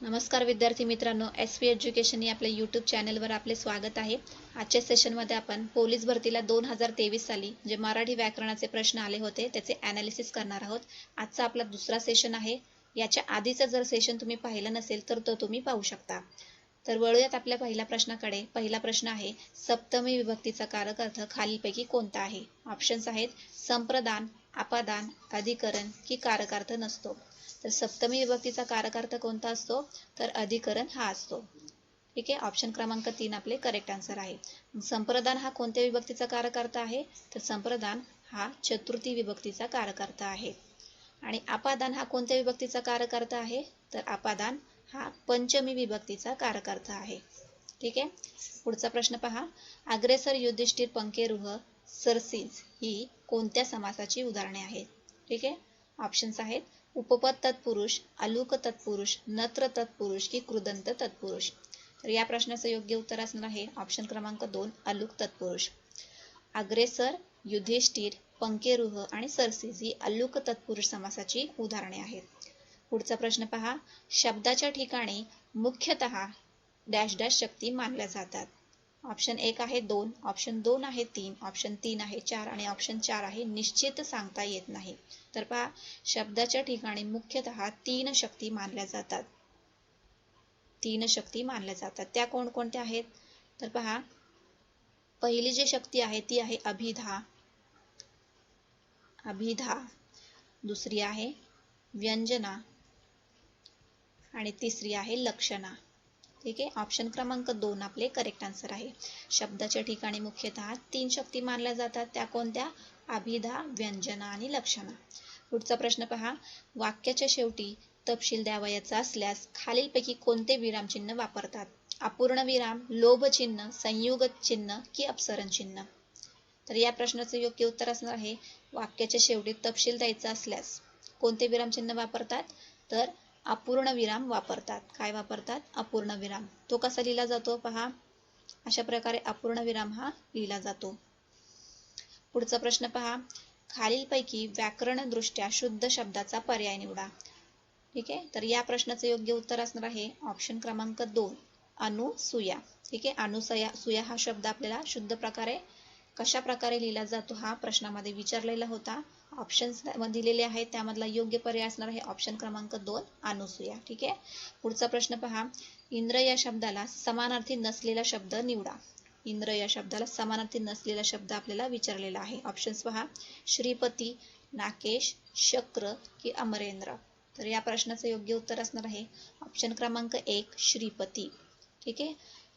नमस्कार विद्यार्थी मित्रांनो एस पी एज्युकेशन या आपल्या यूट्यूब चॅनलवर आपले स्वागत आहे. आजच्या सेशनमध्ये आपण पोलीस भरतीला दोन हजार तेवीस साली जे मराठी व्याकरणाचे प्रश्न आले होते त्याचे ॲनालिसिस करणार आहोत. आजचा आपला दुसरा सेशन आहे. याच्या आधीचं जर सेशन तुम्ही पाहिलं नसेल तर तो तुम्ही पाहू शकता. तर वळूयात आपल्या पहिल्या प्रश्नाकडे. पहिला प्रश्न आहे सप्तमी विभक्तीचा कारक अर्थ खालीलपैकी कोणता आहे? ऑप्शन्स आहेत संप्रदान अपादान अधिकरण की कारकार्थ नसतो. तर सप्तमी विभक्तीचा कारकार्थ कोणता असतो? तर अधिकरण हा असतो. ठीक आहे? ऑप्शन क्रमांक तीन आपले करेक्ट आन्सर आहे. संप्रदान हा कोणत्या विभक्तीचा कारकार्थ आहे? तर संप्रदान हा चतुर्थी विभक्तीचा कारकार्थ आहे. आणि अपादान हा कोणत्या विभक्तीचा कारकार्थ आहे? तर अपादान हा पंचमी विभक्तीचा कारकार्थ आहे. ठीक आहे? पुढचा प्रश्न पहा. अग्रेसर युधिष्ठिर पंकेरुह सरसीज ही कोणत्या समासाची उदाहरणे आहेत? ठीक आहे? ऑप्शन्स आहेत. उपपद तत्पुरुष अलुक तत्पुरुष नत्र तत्पुरुष की कृदंत तत्पुरुष. तर या प्रश्नाचं योग्य उत्तर असणार आहे ऑप्शन क्रमांक दोन अलुक तत्पुरुष. अग्रेसर युधिष्ठिर पंकेरुह आणि सरसीज ही अलुक तत्पुरुष समासाची उदाहरणे आहेत. पुढचा प्रश्न पहा. शब्दाच्या ठिकाणी मुख्यतः डॅश डॅश शक्ती मानल्या जातात. ऑप्शन एक आहे दोन. ऑप्शन दोन आहे तीन. ऑप्शन तीन आहे चार. आणि ऑप्शन चार आहे निश्चित सांगता येत नाही. तर पहा शब्दाच्या ठिकाणी मुख्यतः तीन शक्ती मानल्या जातात. तीन शक्ती मानल्या जातात. त्या कोणकोणत्या आहेत? तर पहा पहिली जी शक्ती आहे ती आहे अभिधा. अभिधा. दुसरी आहे व्यंजना. आणि तिसरी आहे लक्षणा. ठीक आहे? ऑप्शन क्रमांक दोन आपले करेक्ट आन्सर आहे. शब्दाच्या ठिकाणी मुख्यतः तीन शक्ती मानल्या जातात. त्या कोणत्या? अभिधा व्यंजना आणि लक्षणा. पुढचा प्रश्न पहा. वाक्याच्या शेवटी तपशील द्यावयाचा असल्यास खालीलपैकी कोणते विरामचिन्ह वापरतात? अपूर्ण विराम लोभचिन्ह संयुग चिन्ह की अपसरण चिन्ह? तर या प्रश्नाचं योग्य उत्तर असणार आहे. वाक्याच्या शेवटी तपशील द्यायचा असल्यास कोणते विरामचिन्ह वापरतात? तर अपूर्ण विराम वापरतात. काय वापरतात? अपूर्ण विराम. तो कसा लिहिला जातो पहा. अशा प्रकारे अपूर्ण विराम हा लिहिला जातो. पुढचा प्रश्न पहा. खालीलपैकी व्याकरणदृष्ट्या शुद्ध शब्दाचा पर्याय निवडा. ठीक आहे? तर या प्रश्नाचं योग्य उत्तर असणार आहे ऑप्शन क्रमांक दोन अनुसूया. ठीक आहे? अनुसया सुया हा शब्द आपल्याला शुद्ध प्रकारे कशा प्रकारे लिहिला जातो हा प्रश्नामध्ये विचारलेला होता. ऑप्शन्स दिलेले आहेत. त्यामधला योग्य पर्याय असणार आहे ऑप्शन क्रमांक दोन. अनुसूया ठीक आहे? पुढचा प्रश्न पहा. इंद्र या शब्दाला समानार्थी नसलेला शब्द निवडा. इंद्र या शब्दाला समानार्थी नसलेला शब्द आपल्याला विचारलेला आहे. ऑप्शन्स पहा. श्रीपती नाकेश शक्र की अमरेंद्र. तर या प्रश्नाचं योग्य उत्तर असणार आहे. ऑप्शन क्रमांक एक श्रीपती. ठीक आहे?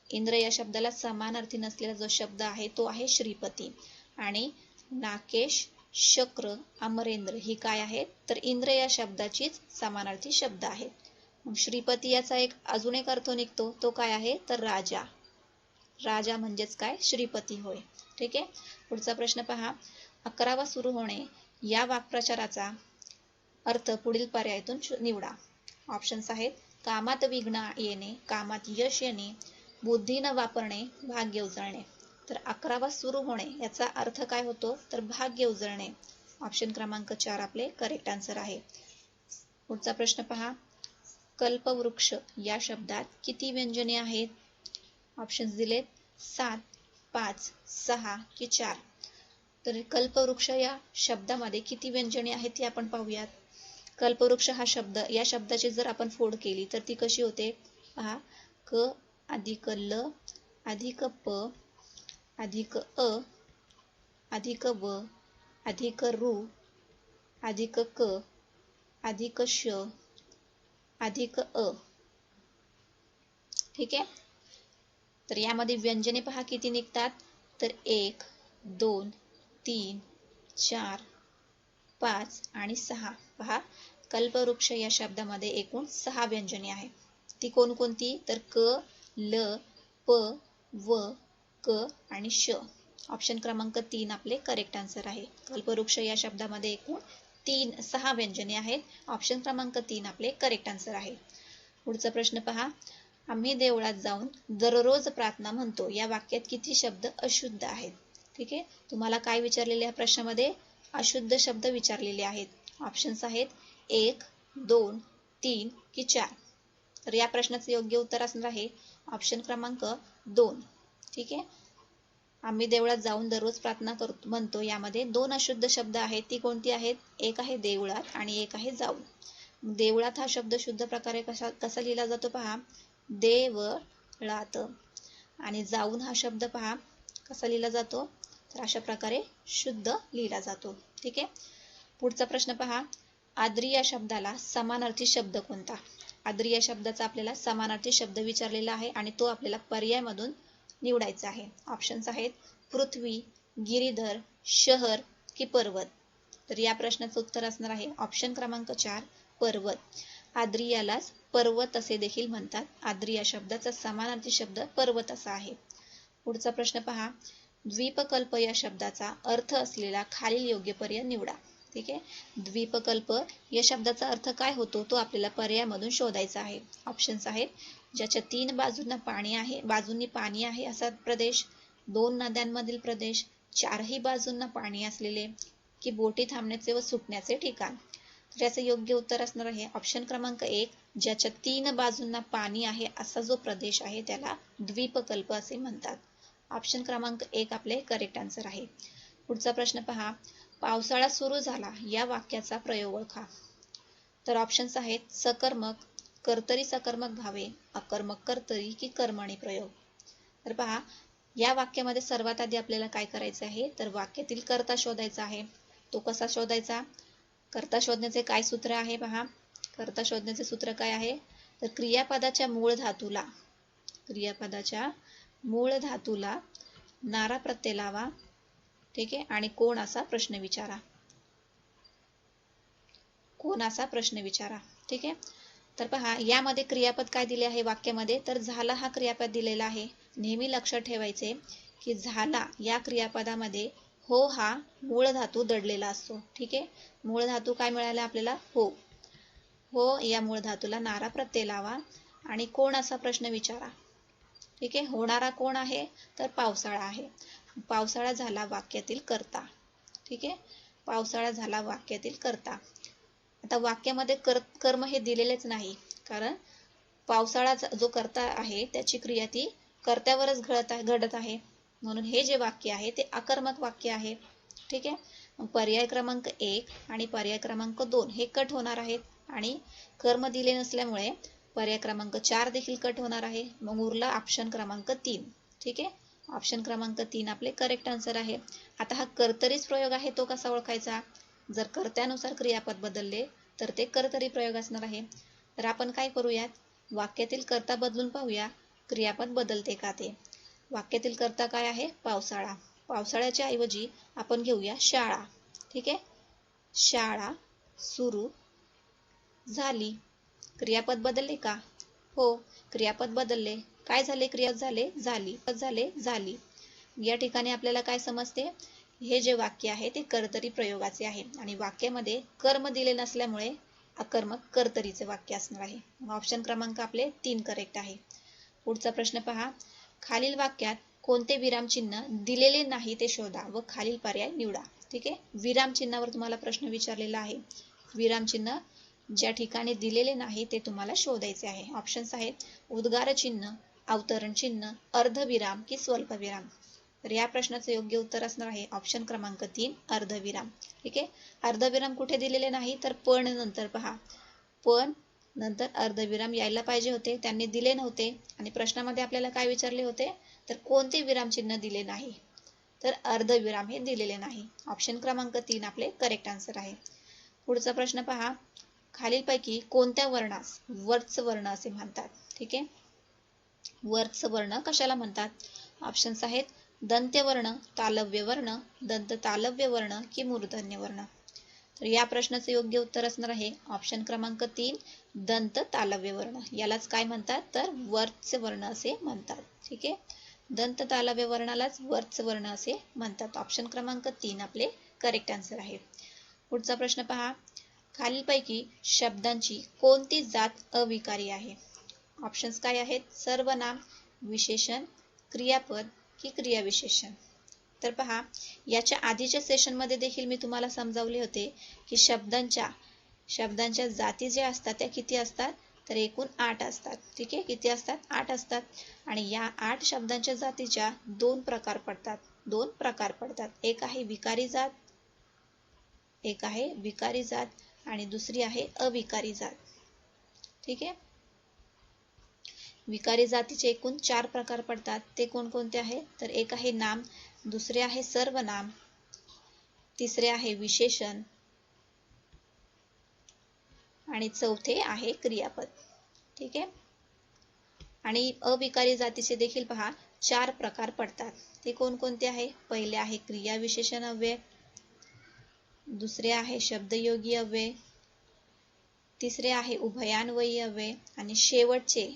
इंद्र या शब्दाला समानार्थी नसलेला जो शब्द आहे तो आहे श्रीपती. आणि नाकेश शक्र अमरेंद्र ही काय आहेत? तर इंद्र या शब्दाचीच समानार्थी शब्द आहेत. मग श्रीपती याचा एक अजून एक अर्थ निघतो. तो काय आहे? तर राजा. राजा म्हणजेच काय? श्रीपती होय. ठीक आहे? पुढचा प्रश्न पहा. अकरावा सुरू होणे. या वाक्प्रचाराचा अर्थ पुढील पर्यायातून निवडा. ऑप्शन्स आहेत. कामात विघ्न येणे कामात यश येणे बुद्धी न वापरणे भाग्य उजळणे. तर अकरावा सुरू होणे याचा अर्थ काय होतो? तर भाग्य उजळणे. ऑप्शन क्रमांक चार आपले करेक्ट आन्सर आहे. पुढचा प्रश्न पहा. कल्पवृक्ष या शब्दात किती व्यंजने आहेत? ऑप्शन्स दिलेत सात पाच सहा की चार. तर कल्पवृक्ष या शब्दामध्ये किती व्यंजने आहेत ती आपण पाहूयात. कल्पवृक्ष हा शब्द या शब्दाची जर आपण फोड केली तर ती कशी होते? पहा. क अधिक ल अधिक प अधिक अ अधिक व अधिक रु अधिक क अधिक श अधिक अ. ठीक आहे? तर यामध्ये व्यंजने पहा किती निघतात. तर एक दोन तीन चार पाच आणि सहा. पहा कल्पवृक्ष या शब्दामध्ये एकूण सहा व्यंजने आहेत. ती कोणकोणती? तर क ल प व क आणि श. ऑप्शन क्रमांक तीन आपले करेक्ट आन्सर आहे. कल्पवृक्ष या शब्दामध्ये एकूण तीन सहा व्यंजने आहेत. ऑप्शन क्रमांक तीन आपले करेक्ट आन्सर आहे. पुढचा प्रश्न पहा. आम्ही देवळात जाऊन दररोज प्रार्थना म्हणतो. या वाक्यात किती शब्द अशुद्ध आहेत? ठीक आहे? तुम्हाला काय विचारलेले या प्रश्नामध्ये? अशुद्ध शब्द विचारलेले आहेत. ऑप्शन्स आहेत एक दोन तीन की चार. तर या प्रश्नाचं योग्य उत्तर असणार आहे. ऑप्शन क्रमांक दोन. ठीक आहे? आम्ही देवळात जाऊन दररोज प्रार्थना करतो म्हणतो यामध्ये दोन अशुद्ध शब्द आहेत. ती कोणती आहेत? एक आहे देवळात आणि एक आहे जाऊन. देवळात हा शब्द शुद्ध प्रकारे कशा कसा लिहिला जातो पहा? देवळात. आणि जाऊन हा शब्द पहा कसा लिहिला जातो? तर अशा प्रकारे शुद्ध लिहिला जातो. ठीक आहे? पुढचा प्रश्न पहा. आद्री या शब्दाला समानार्थी शब्द कोणता? आद्री या शब्दाचा आपल्याला समानार्थी शब्द विचारलेला आहे आणि तो आपल्याला पर्यायमधून निवडायचं आहे. ऑप्शन्स आहेत. पृथ्वी गिरीधर शहर की पर्वत. तर या प्रश्नाचं उत्तर असणार आहे. ऑप्शन क्रमांक चार पर्वत. आद्रियालाच पर्वत असे देखील म्हणतात. आद्रिया शब्दाचा समानार्थी शब्द पर्वत असा आहे. पुढचा प्रश्न पहा. द्वीपकल्प या शब्दाचा अर्थ असलेला खालील योग्य पर्याय निवडा. ठीक आहे? द्वीपकल्प या शब्दाचा अर्थ काय होतो? तो आपल्याला पर्यायामधून शोधायचा आहे. ऑप्शन्स आहेत. ज्याच्या तीन बाजूंना पाणी आहे बाजूंनी पाणी आहे असा प्रदेश दोन नद्यांमधील प्रदेश चारही बाजूंना पाणी असलेले की बोटी थांबण्याचे व सुटण्याचे ठिकाण. तर याचं योग्य उत्तर असणार आहे. ऑप्शन क्रमांक एक ज्याच्या तीन बाजूंना पाणी आहे असा जो प्रदेश आहे त्याला द्वीपकल्प असे म्हणतात. ऑप्शन क्रमांक एक आपले करेक्ट आन्सर आहे. पुढचा प्रश्न पहा. पावसाळा सुरू झाला या वाक्याचा प्रयोग ओळखा. तर ऑप्शन्स आहेत सकर्मक कर्तरी सकर्मक भावे अकर्मक कर्तरी की कर्मणी प्रयोग. तर पहा या वाक्यामध्ये सर्वात आधी आपल्याला काय करायचं आहे? तर वाक्यातील कर्ता शोधायचा आहे. तो कसा शोधायचा? कर्ता शोधण्याचे काय सूत्र आहे पहा? कर्ता शोधण्याचे सूत्र काय आहे? तर क्रियापदाच्या मूळ धातूला क्रियापदाच्या मूळ धातूला नारा प्रत्यय लावा. ठीक आहे? आणि कोण असा प्रश्न विचारा. कोण असा प्रश्न विचारा. ठीक आहे? तर पहा यामध्ये क्रियापद काय दिले आहे वाक्यामध्ये? तर झाला हा क्रियापद दिलेला आहे. नेहमी लक्षात ठेवायचे की झाला या क्रियापदामध्ये हो हा मूळ धातू दडलेला असतो. ठीक आहे? मूळ धातू काय मिळाला आपल्याला? हो. हो या मूळ धातूला नारा प्रत्यय लावा आणि कोण असा प्रश्न विचारा. ठीक आहे? होणारा कोण आहे? तर पावसाळा आहे. पावसाळा झाला वाक्यातील करता. ठीक आहे? पावसाळा झाला वाक्यातील करता. आता वाक्यामध्ये कर कर्म हे दिलेलेच नाही. कारण पावसाळा जो करता आहे त्याची क्रिया ती कर्त्यावरच घडत आहे घडत आहे. म्हणून हे जे वाक्य आहे ते आकर्मक वाक्य आहे. ठीक आहे? पर्याय क्रमांक एक आणि पर्याय क्रमांक दोन हे कट होणार आहेत. आणि कर्म दिले नसल्यामुळे पर्याय क्रमांक चार देखील कट होणार आहे. मग उरला ऑप्शन क्रमांक तीन. ठीक आहे? ऑप्शन क्रमांक तीन आपले करेक्ट आन्सर आहे. आता हा कर्तरीच प्रयोग आहे तो कसा ओळखायचा? जर कर्त्यानुसार क्रियापद बदलले तर ते कर्तरी प्रयोग असणार आहे. तर आपण काय करूयात? वाक्यातील कर्ता बदलून पाहूया. क्रियापद बदलते का ते? वाक्यातील कर्ता काय आहे? पावसाळा. पावसाळ्याच्या ऐवजी आपण घेऊया शाळा. ठीक आहे? शाळा सुरू झाली. क्रियापद बदलले का? हो क्रियापद बदलले. काय झाले? क्रिया झाले. झाली. पद झाले. झाली. या ठिकाणी आपल्याला काय समजते? हे जे वाक्य आहे ते कर्तरी प्रयोगाचे आहे. आणि वाक्यामध्ये कर्म दिले नसल्यामुळे अकर्मक कर्तरीचे वाक्य असणार आहे. ऑप्शन क्रमांक आपले तीन करेक्ट आहे. पुढचा प्रश्न पहा. खालील वाक्यात कोणते विरामचिन्ह दिलेले नाही ते शोधा व खालील पर्याय निवडा. ठीक आहे? विरामचिन्हावर तुम्हाला प्रश्न विचारलेला आहे. विरामचिन्ह ज्या ठिकाणी दिलेले नाही ते तुम्हाला शोधायचे आहे. ऑप्शन्स आहेत. उद्गार चिन्ह अवतरण चिन्ह अर्धविराम की स्वल्पविराम. तर या प्रश्नाचं योग्य उत्तर असणार आहे ऑप्शन क्रमांक तीन अर्धविराम. ठीक आहे? अर्धविराम कुठे दिलेले नाही तर पण नंतर पहा. पण नंतर अर्धविराम यायला पाहिजे होते त्यांनी दिले नव्हते. आणि प्रश्नामध्ये आपल्याला काय विचारले होते? तर कोणते विरामचिन्ह दिले नाही? तर अर्धविराम हे दिलेले नाही. ऑप्शन क्रमांक तीन आपले करेक्ट आन्सर आहे. पुढचा प्रश्न पहा. खालीलपैकी कोणत्या वर्णास वर्च वर्ण असे म्हणतात? ठीक आहे? वर्ण कशाला म्हणतात? ऑप्शन्स आहेत दंत्यवर्ण तालव्य वर्ण दंत तालव्य वर्ण की मूर्धन्य वर्ण. तर या प्रश्नाचं योग्य उत्तर असणार आहे. ऑप्शन क्रमांक तीन दंत तालव्य वर्ण. यालाच काय म्हणतात? तर वर्च वर्ण असे म्हणतात. ठीक आहे? दंत तालव्य वर्णालाच वर्च वर्ण असे म्हणतात. ऑप्शन क्रमांक तीन आपले करेक्ट आन्सर आहे. पुढचा प्रश्न पहा. खालीलपैकी शब्दांची कोणती जात अविकारी आहे? ऑप्शन्स काय आहेत? सर्वनाम विशेषण क्रियापद की क्रियाविशेषण. तर पहा याच्या आधीच्या सेशनमध्ये देखील मी तुम्हाला समजावले होते की शब्दांच्या शब्दांच्या जाती ज्या असतात त्या किती असतात? तर एकूण आठ असतात. ठीक आहे? किती असतात? आठ असतात. आणि या आठ शब्दांच्या जातीच्या दोन प्रकार पडतात. दोन प्रकार पडतात. एक आहे विकारी जात एक आहे विकारी जात आणि दुसरी आहे अविकारी जात. ठीक आहे? विकारी जातीचे एकूण चार प्रकार पडतात. ते कोणकोणते आहे? तर एक आहे नाम दुसरे आहे सर्वनाम तिसरे आहे विशेषण आणि चौथे आहे क्रियापद. ठीक आहे? आणि अविकारी जातीचे देखील पहा चार प्रकार पडतात. ते कोणकोणते आहे? पहिले आहे क्रिया विशेषण अव्यय दुसरे आहे शब्दयोगी अव्यय तिसरे आहे उभयान्वयी अव्यय आणि शेवटचे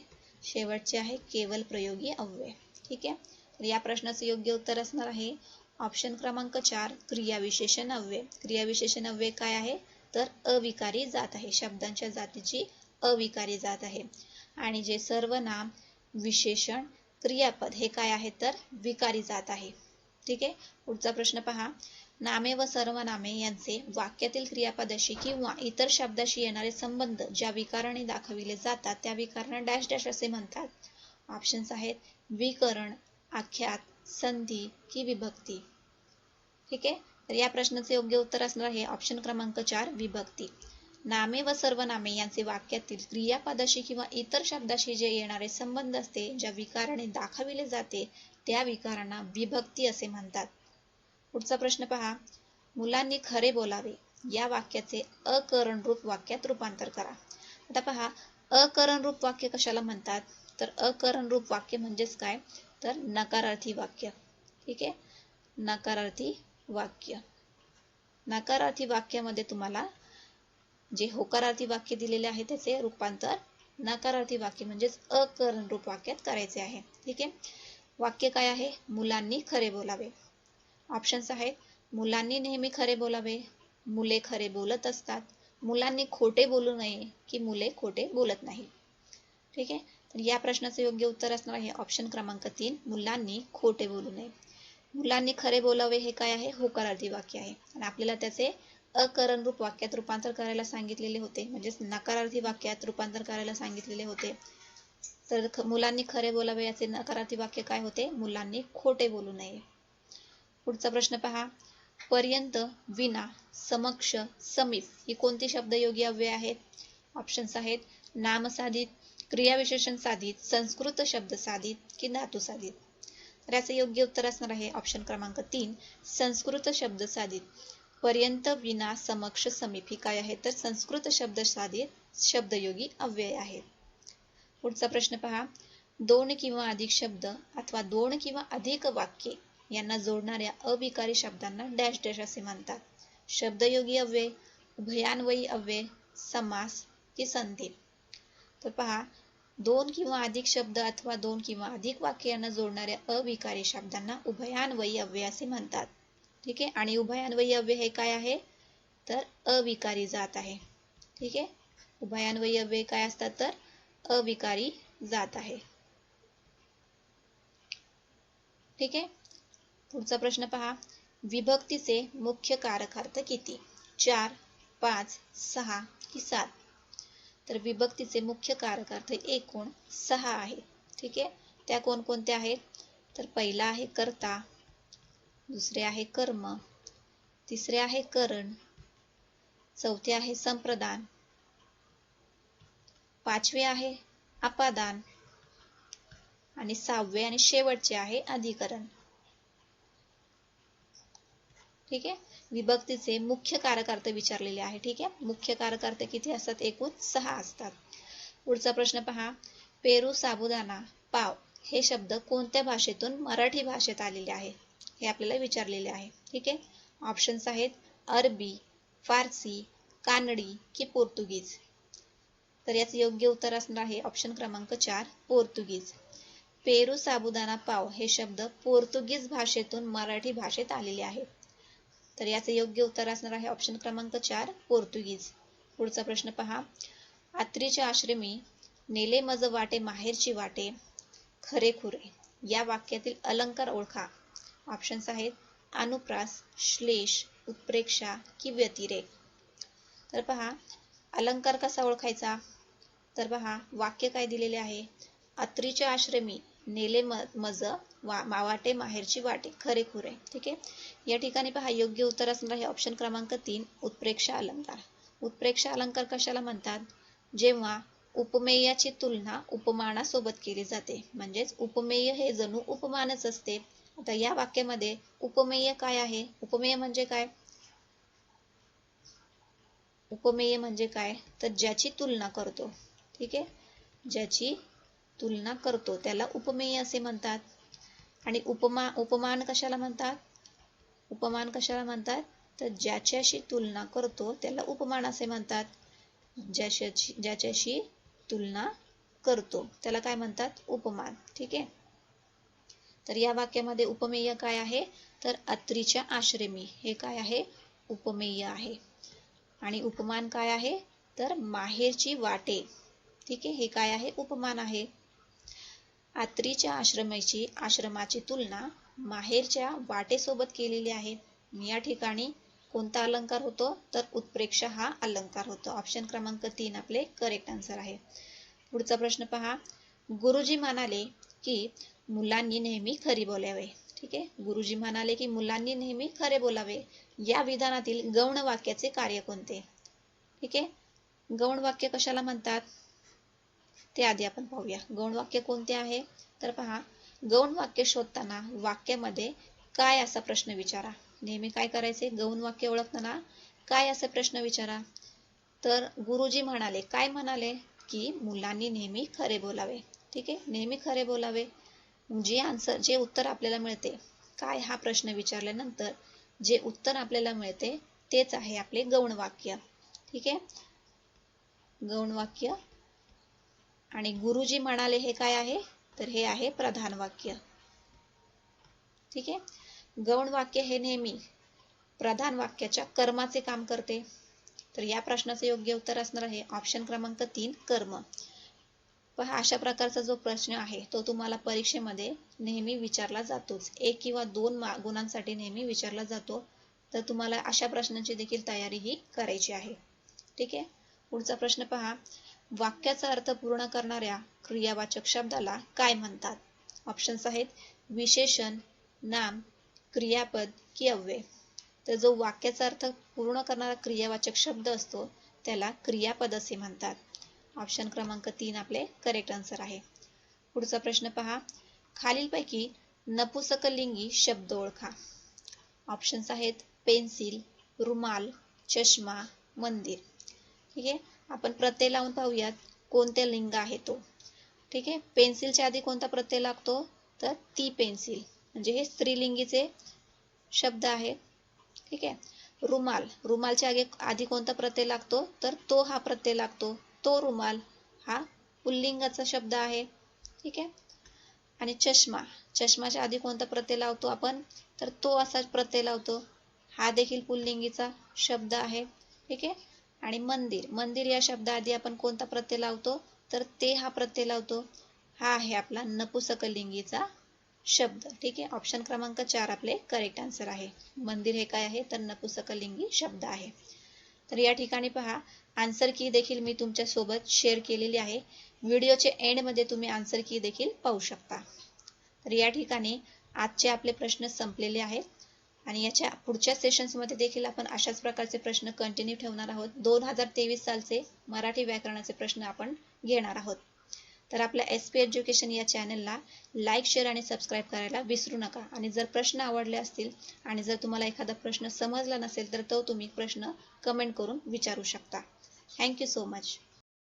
शेवटचे आहे केवल प्रयोगी अव्यय. ठीक आहे? तर या प्रश्नाचं योग्य उत्तर असणार आहे ऑप्शन क्रमांक चार क्रियाविशेषण अव्यय. क्रियाविशेषण अव्यय काय आहे? तर अविकारी जात आहे. शब्दांच्या जातीची अविकारी जात आहे. आणि जे सर्वनाम विशेषण क्रियापद हे काय आहे? तर विकारी जात आहे. ठीक आहे? पुढचा प्रश्न पहा. नामे व सर्वनामे यांचे वाक्यातील क्रियापदाशी किंवा इतर शब्दाशी येणारे संबंध ज्या विकाराने दाखविले जातात त्या विकारांना डॅश डॅश असे म्हणतात. ऑप्शन्स आहेत विकरण आख्यात संधी की विभक्ती. ठीक आहे? तर या प्रश्नाचे योग्य उत्तर असणार आहे ऑप्शन क्रमांक चार विभक्ती. नामे व सर्वनामे यांचे वाक्यातील क्रियापदाशी किंवा इतर शब्दाशी जे येणारे संबंध असते ज्या विकाराने दाखविले जाते त्या विकारांना विभक्ती असे म्हणतात. पुढचा प्रश्न पहा. मुलांनी खरे बोलावे. या वाक्याचे अकरण रूप वाक्यात रूपांतर करा. आता पहा अकरण रूप वाक्य कशाला म्हणतात? तर अकरण रूप वाक्य म्हणजेच काय? तर नकारार्थी वाक्य. ठीक आहे? नकारार्थी वाक्य. नकारार्थी वाक्यामध्ये तुम्हाला जे होकारार्थी वाक्य दिलेले आहे त्याचे रूपांतर नकारार्थी वाक्य म्हणजेच अकरण रूप वाक्यात करायचे आहे. ठीक आहे? वाक्य काय आहे? मुलांनी खरे बोलावे. ऑप्शन्स आहेत. मुलांनी नेहमी खरे बोलावे. मुले खरे बोलत असतात. मुलांनी खोटे बोलू नये की मुले खोटे बोलत नाही. ठीक आहे? तर या प्रश्नाचं योग्य उत्तर असणार आहे ऑप्शन क्रमांक तीन. मुलांनी खोटे बोलू नये. मुलांनी खरे बोलावे हे काय आहे? होकारार्थी वाक्य आहे. आणि आपल्याला त्याचे अकरण रूप वाक्यात रूपांतर करायला सांगितलेले होते. म्हणजेच नकारार्थी वाक्यात रूपांतर करायला सांगितलेले होते. तर मुलांनी खरे बोलावे याचे नकारार्थी वाक्य काय होते? मुलांनी खोटे बोलू नये. पुढचा प्रश्न पहा. पर्यंत विना समक्ष समीप ही कोणती शब्दयोगी अव्यय आहेत? ऑप्शन्स आहेत. नामसाधित क्रियाविशेषण साधित संस्कृत शब्द साधित की धातू साधित? तर याचं योग्य उत्तर असणार आहे ऑप्शन क्रमांक तीन संस्कृत शब्द साधित. पर्यंत विना समक्ष समीप ही काय आहे तर संस्कृत शब्द साधित शब्दयोगी अव्यय आहे पुढचा प्रश्न पहा. दोन किंवा अधिक शब्द अथवा दोन किंवा अधिक वाक्ये यांना जोडणाऱ्या अविकारी शब्दांना डॅश डॅश असे म्हणतात. शब्दयोगी अव्यय उभयान्वयी अव्यय समास की संधी. तर पहा दोन किंवा अधिक शब्द अथवा दोन किंवा अधिक वाक्य यांना जोडणाऱ्या अविकारी शब्दांना उभयान्वयी अव्यय असे म्हणतात. ठीक आहे? आणि उभयान्वयी अव्यय हे काय आहे? तर अविकारी जात आहे. ठीक आहे? उभयान्वयी अव्यय काय असतात? तर अविकारी जात आहे. ठीक आहे? पुढचा प्रश्न पहा. विभक्तीचे मुख्य कारकार्थ किती? चार पाच सहा की सात. तर विभक्तीचे मुख्य कारकार्थ एकूण सहा आहे. ठीक आहे? त्या कोणकोणत्या आहेत? तर पहिला आहे कर्ता दुसरे आहे कर्म तिसरे आहे करण चौथे आहे संप्रदान पाचवे आहे अपादान आणि सहावे आणि शेवटचे आहे अधिकरण. ठीक आहे? विभक्तीचे मुख्य कारकार्थ विचारलेले आहे ठीक आहे? मुख्य कारकार्थ किती असतात? एकूण सहा असतात. पुढचा प्रश्न पहा. पेरू साबुदाना पाव हे शब्द कोणत्या भाषेतून मराठी भाषेत आलेले आहे? हे आपल्याला विचारलेले आहे. ठीक आहे? ऑप्शन्स आहेत अरबी फारसी कानडी की पोर्तुगीज. तर याचं योग्य उत्तर असणार आहे. ऑप्शन क्रमांक चार पोर्तुगीज. पेरू साबुदाणा पाव हे शब्द पोर्तुगीज भाषेतून मराठी भाषेत आलेले आहेत तर याचे योग्य उत्तर असणार आहे ऑप्शन क्रमांक चार पोर्तुगीज. पुढचा प्रश्न पहा. आत्रीच्या आश्रमी नेले मज वाटे माहेरची वाटे खरे खुरे. या वाक्यातील अलंकार ओळखा. ऑप्शन्स आहेत अनुप्रास श्लेष उत्प्रेक्षा की व्यतिरेक तर पहा अलंकार कसा ओळखायचा? तर पहा वाक्य काय दिलेले आहे? अत्रीच्या आश्रमी नेले म मज वा मावाटे माहेरची वाटे खरे खुरे ठीक आहे? या ठिकाणी पहा योग्य उत्तर असणार हे ऑप्शन क्रमांक तीन उत्प्रेक्षा अलंकार. उत्प्रेक्षा अलंकार कशाला म्हणतात? जेव्हा उपमेयाची तुलना उपमानासोबत केली जाते. म्हणजेच उपमेय हे जणू उपमानच असते. आता या वाक्यामध्ये उपमेय काय आहे? उपमेय म्हणजे काय? उपमेय म्हणजे काय? तर ज्याची तुलना करतो. ठीक आहे? ज्याची तुलना करतो. त्याला उपमेय असे म्हणतात. आणि उपमा उपमान कशाला म्हणतात? उपमान कशाला म्हणतात? तर ज्याच्याशी तुलना करतो त्याला उपमान असे म्हणतात. ज्याच्याशी ज्याच्याशी तुलना करतो त्याला काय म्हणतात? उपमान. ठीक आहे? तर या वाक्यामध्ये उपमेय काय आहे? तर अत्रीच्या आश्रमी. हे काय आहे? उपमेय आहे. आणि उपमान काय आहे? तर माहेरची वाटे. ठीक आहे? हे काय आहे? उपमान आहे. आत्रीच्या आश्रमाची आश्रमाची तुलना माहेरच्या वाटेसोबत केलेली आहे. या ठिकाणी कोणता अलंकार होतो? तर उत्प्रेक्षा हा अलंकार होतो. ऑप्शन क्रमांक तीन आपले करेक्ट आन्सर आहे. पुढचा प्रश्न पहा. गुरुजी म्हणाले की मुलांनी नेहमी खरी बोलावे. ठीक आहे? गुरुजी म्हणाले की मुलांनी नेहमी खरे बोलावे. या विधानातील गौण वाक्याचे कार्य कोणते? ठीक आहे? गौण वाक्य कशाला म्हणतात? ते आधी आपण पाहूया. गौण वाक्य कोणते आहे? तर पहा गौण वाक्य शोधताना वाक्यामध्ये काय असा प्रश्न विचारा. नेहमी काय करायचे? गौण वाक्य ओळखताना काय असा प्रश्न विचारा? तर गुरुजी म्हणाले काय म्हणाले? की मुलांनी नेहमी खरे बोलावे. ठीक आहे? नेहमी खरे बोलावे. जे आन्सर जे उत्तर आपल्याला मिळते काय हा प्रश्न विचारल्यानंतर जे उत्तर आपल्याला मिळते तेच आहे आपले गौण वाक्य. ठीक आहे? गौण वाक्य आणि गुरुजी म्हणाले हे काय आहे? तर हे आहे प्रधान वाक्य. ठीक आहे? गौण वाक्य हे नेहमी प्रधान वाक्याच्या कर्माचे काम करते. तर या प्रश्नाचे योग्य उत्तर असणार आहे ऑप्शन क्रमांक तीन कर्म. पहा अशा प्रकारचा जो प्रश्न आहे तो तुम्हाला परीक्षेमध्ये नेहमी विचारला जातोच. एक किंवा दोन गुणांसाठी नेहमी विचारला जातो. तर तुम्हाला अशा प्रश्नांची देखील तयारी ही करायची आहे. ठीक आहे? पुढचा प्रश्न पहा. वाक्याचा अर्थ पूर्ण करणाऱ्या क्रियावाचक शब्दाला काय म्हणतात? ऑप्शन्स आहेत विशेषण नाम क्रियापद की अव्यय तर जो वाक्याचा अर्थ पूर्ण करणारा क्रियावाचक शब्द असतो त्याला क्रियापद असे म्हणतात. ऑप्शन क्रमांक तीन आपले करेक्ट आन्सर आहे. पुढचा प्रश्न पहा. खालीलपैकी नपुसकलिंगी शब्द ओळखा. ऑप्शन्स आहेत पेन्सिल रुमाल चष्मा मंदिर. ठीक आहे? आपण प्रत्यय लावून पाहूयात कोणते लिंग आहे तो. ठीक आहे? पेन्सिलच्या आधी कोणता प्रत्यय लागतो? तर ती पेन्सिल. म्हणजे हे स्त्रीलिंगीचे शब्द आहे. ठीक आहे? रुमाल. रुमालच्या आगे आधी कोणता प्रत्यय लागतो? तर तो हा प्रत्यय लागतो. तो रुमाल हा पुल्लिंगाचा शब्द आहे. ठीक आहे? आणि चष्मा. चष्माच्या आधी कोणता प्रत्यय लावतो आपण? तर तो असा प्रत्यय लावतो. हा देखील पुल्लिंगीचा शब्द आहे. ठीक आहे? आणि मंदिर. मंदिर या शब्दाआधी आपण कोणता प्रत्यय लावतो? तर ते हा प्रत्यय लावतो. हा आहे आपला नपुसकलिंगीचा शब्द. ठीक आहे? ऑप्शन क्रमांक चार आपले करेक्ट आन्सर आहे. मंदिर हे काय आहे? तर नपुसकलिंगी शब्द आहे. तर या ठिकाणी पहा. आन्सर की देखील मी तुमच्यासोबत शेअर केलेली आहे. व्हिडिओच्या एंडमध्ये तुम्ही आन्सर की देखील पाहू शकता. तर या ठिकाणी आजचे आपले प्रश्न संपलेले आहेत. आणि याच्या पुढच्या सेशन्समध्ये देखील आपण अशाच प्रकारचे प्रश्न कंटिन्यू ठेवणार आहोत. दोन हजार तेवीस सालचे मराठी व्याकरणाचे प्रश्न आपण घेणार आहोत. तर आपल्या एस पी एज्युकेशन या चॅनलला लाईक शेअर आणि सबस्क्राईब करायला विसरू नका. आणि जर प्रश्न आवडले असतील आणि जर तुम्हाला एखादा प्रश्न समजला नसेल तर तो तुम्ही प्रश्न कमेंट करून विचारू शकता. Thank you so much